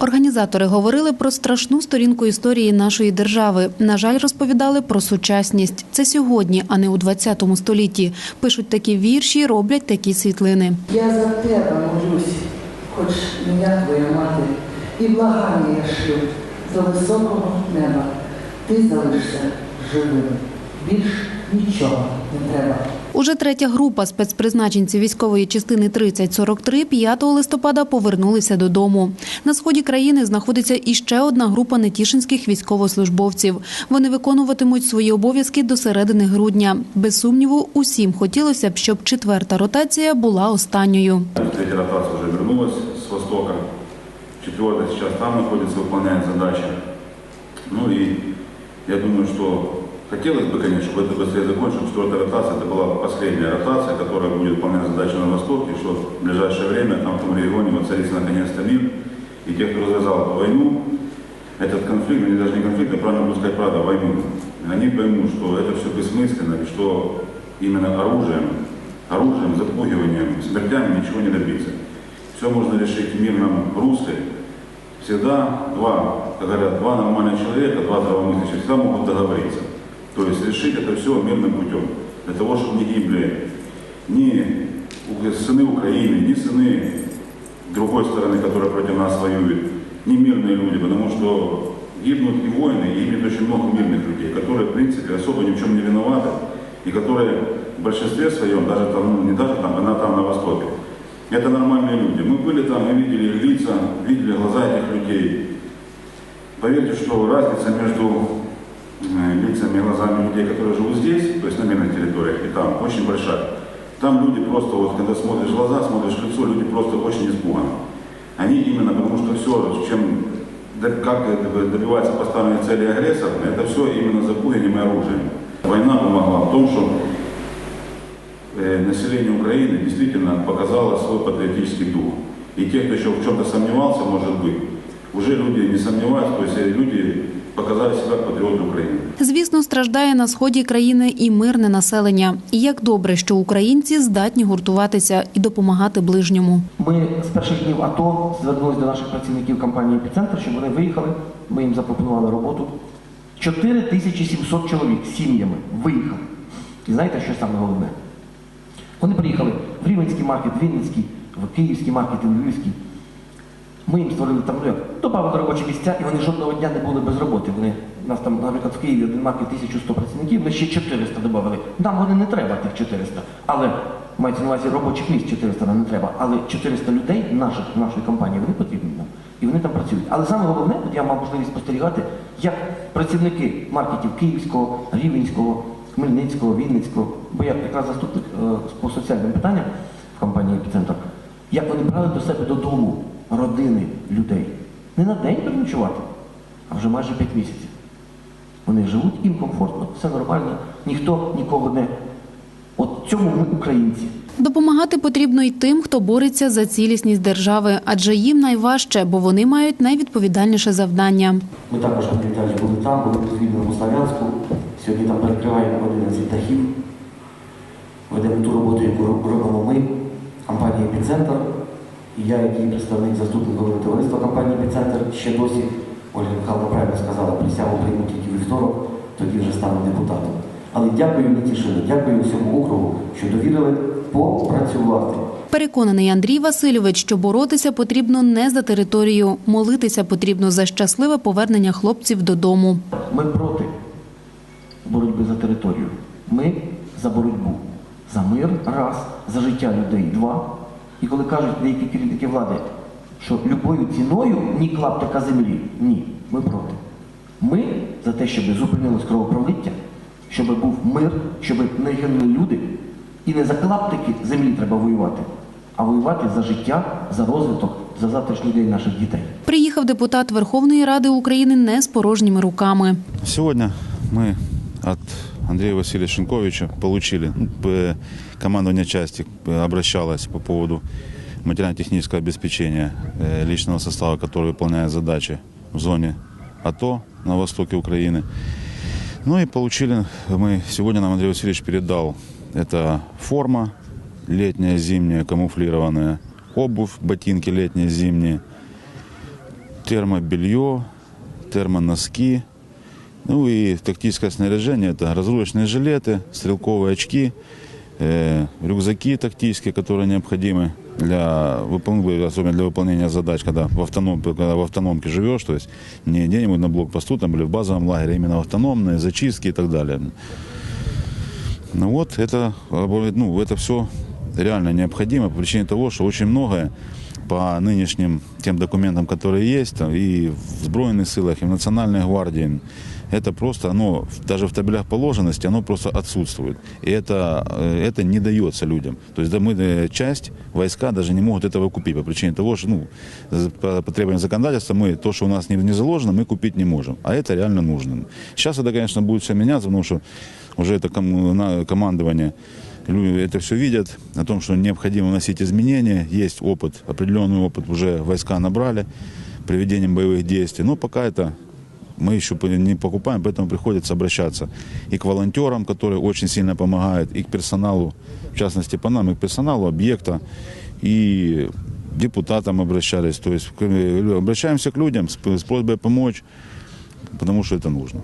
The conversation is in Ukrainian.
Організатори говорили про страшну сторінку історії нашої держави. На жаль, розповідали про сучасність. Це сьогодні, а не у 20 столітті. Пишуть такі вірші, роблять такі світлини. Я за тебе молюсь, хоч не я твоя мати, і благання я шлю за високого неба. Ти залишся живим. Більш нічого не треба. Уже третя група спецпризначенців військової частини 3043 5 листопада повернулися додому. На сході країни знаходиться іще одна група нетішинських військовослужбовців. Вони виконуватимуть свої обов'язки до середини грудня. Без сумніву, усім хотілося б, щоб четверта ротація була останньою. Третья ротация уже вернулась с востока. Четвертая сейчас там находится, выполняет задачи. Ну и я думаю, что хотелось бы, конечно, чтобы это быстрее закончилось. Четвертая ротация это была последняя ротация, которая будет выполнять задачи на востоке, и что в ближайшее время там в том регионе воцарится наконец-то мир. И те, кто развязал эту войну, этот конфликт, или даже не конфликт, а правильно буду сказать, правда, войну, они поймут, что это все бессмысленно, и что именно оружием, оружием, запугиванием, смертями ничего не добиться. Все можно решить в мирном русле. Всегда два, как говорят, два нормальных человека, два здравомыслящих всегда могут договориться. То есть решить это все мирным путем. Для того, чтобы не гибли ни сыны Украины, ни сыны другой стороны, которая против нас воюет, не мирные люди, потому что гибнут и воины, и гибнет очень много мирных людей, которые, в принципе, особо ни в чем не виноваты, и которые в большинстве своем, даже там, ну, не даже там, а на, там на Востоке, это нормальные люди. Мы были там, мы видели их лица, видели глаза этих людей. Поверьте, что разница между лицами и глазами людей, которые живут здесь, то есть на мирных территориях, и там, очень большая. Там люди просто, вот когда смотришь глаза, смотришь лицо, люди просто очень испуганы. Они именно, потому что все, чем, как добивается поставленной цели агрессор, это все именно запугиванием и оружием. Война помогла в том, что э, население Украины действительно показало свой патриотический дух. И те, кто еще в чем-то сомневался, может быть, уже люди не сомневаются, то есть э, люди показали себя как патриоты Украины. Звісно, страждає на сході країни і мирне населення. І як добре, що українці здатні гуртуватися і допомагати ближньому. Ми з перших днів АТО звернулися до наших працівників компанії «Епіцентр», щоб вони виїхали. Ми їм запропонували роботу. 4700 чоловік з сім'ями виїхали. І знаєте, що саме головне? Вони приїхали в Рівенський маркет, в Вінницький, в Київський маркет, в Львівський. Ми їм створили там як, добавили робочі місця, і вони жодного дня не були без роботи. Вони у нас там, наприклад, в Києві один маркет 1100 працівників, ми ще 400 додали. Нам вони не треба тих 400, але мається на увазі робочих місць 400 нам не треба. Але 400 людей наших нашої компанії вони потрібні нам. І вони там працюють. Але саме головне, от я мав можливість спостерігати, як працівники маркетів Київського, Рівенського, Хмельницького, Вінницького, бо я якраз заступник е, по соціальним питанням в компанії «Епіцентр», як вони брали до себе додому родини людей. Не на день переночувати, а вже майже 5 місяців. Вони живуть, їм комфортно, все нормально, ніхто нікого не. От цьому ми українці. Допомагати потрібно й тим, хто бореться за цілісність держави, адже їм найважче, бо вони мають найвідповідальніше завдання. Ми також пам'ятаєш, були там, були в Звільному Славянську. Сьогодні там перекриваємо 11 дахів. Ведемо ту роботу, яку робимо ми, компанія «Епіцентр». І я, який представник заступник голови товариства компанії «Епіцентр», ще досі, Ольга Михайловна правильно сказала, присягу прийму тільки вівторок, тоді вже стану депутатом. Але дякую Нетішину, дякую всьому округу, що довірили попрацювати. Переконаний Андрій Васильович, що боротися потрібно не за територію, молитися потрібно за щасливе повернення хлопців додому. Ми проти боротьби за територію. Ми за боротьбу. За мир раз, за життя людей два. І коли кажуть деякі керівники влади, що любою ціною ні клаптика землі. Ні, ми проти. Ми за те, щоб зупинилось кровопролиття, щоб був мир, щоб не гинули люди. І не за клаптики землі треба воювати, а воювати за життя, за розвиток, за завтрашній день наших дітей. Приїхав депутат Верховної Ради України не з порожніми руками. Сегодня мы от Андрея Васильевича Шинковича получили командование части э, обращалось по поводу материально-технического обеспечения э, личного состава, который выполняет задачи в зоне АТО на востоке Украины. Ну и получили мы, сегодня нам Андрей Васильевич передал, это форма летняя, зимняя, камуфлированная, обувь, ботинки летние, зимние, термобелье, термоноски, ну и тактическое снаряжение. Это разрушечные жилеты, стрелковые очки, э, рюкзаки тактические, которые необходимы для, выпол- особенно для выполнения задач, когда в, автоном, когда в автономке живешь, то есть не где-нибудь на блокпосту там, или в базовом лагере, именно автономные, зачистки и так далее. Ну вот, это, э, ну, это все реально необходимо по причине того, что очень многое по нынешним тем документам, которые есть, и в Збройных силах, и в Национальной гвардии, это просто, оно, даже в табелях положенности, оно просто отсутствует. И это, э, это не дается людям. То есть да, мы, э, часть войска даже не могут этого купить по причине того, что ну, по, по требованиям законодательства мы то, что у нас не, не заложено, мы купить не можем. А это реально нужно. Сейчас это, конечно, будет все меняться, потому что уже это ком- командование люди это все видят, о том, что необходимо вносить изменения. Есть опыт, определенный опыт уже войска набрали проведением боевых действий. Но пока это мы еще по- не покупаем, поэтому приходится обращаться и к волонтерам, которые очень сильно помогают, и к персоналу, в частности по нам, и к персоналу объекта, и депутатам обращались. То есть к- обращаемся к людям с, с просьбой помочь, потому что это нужно.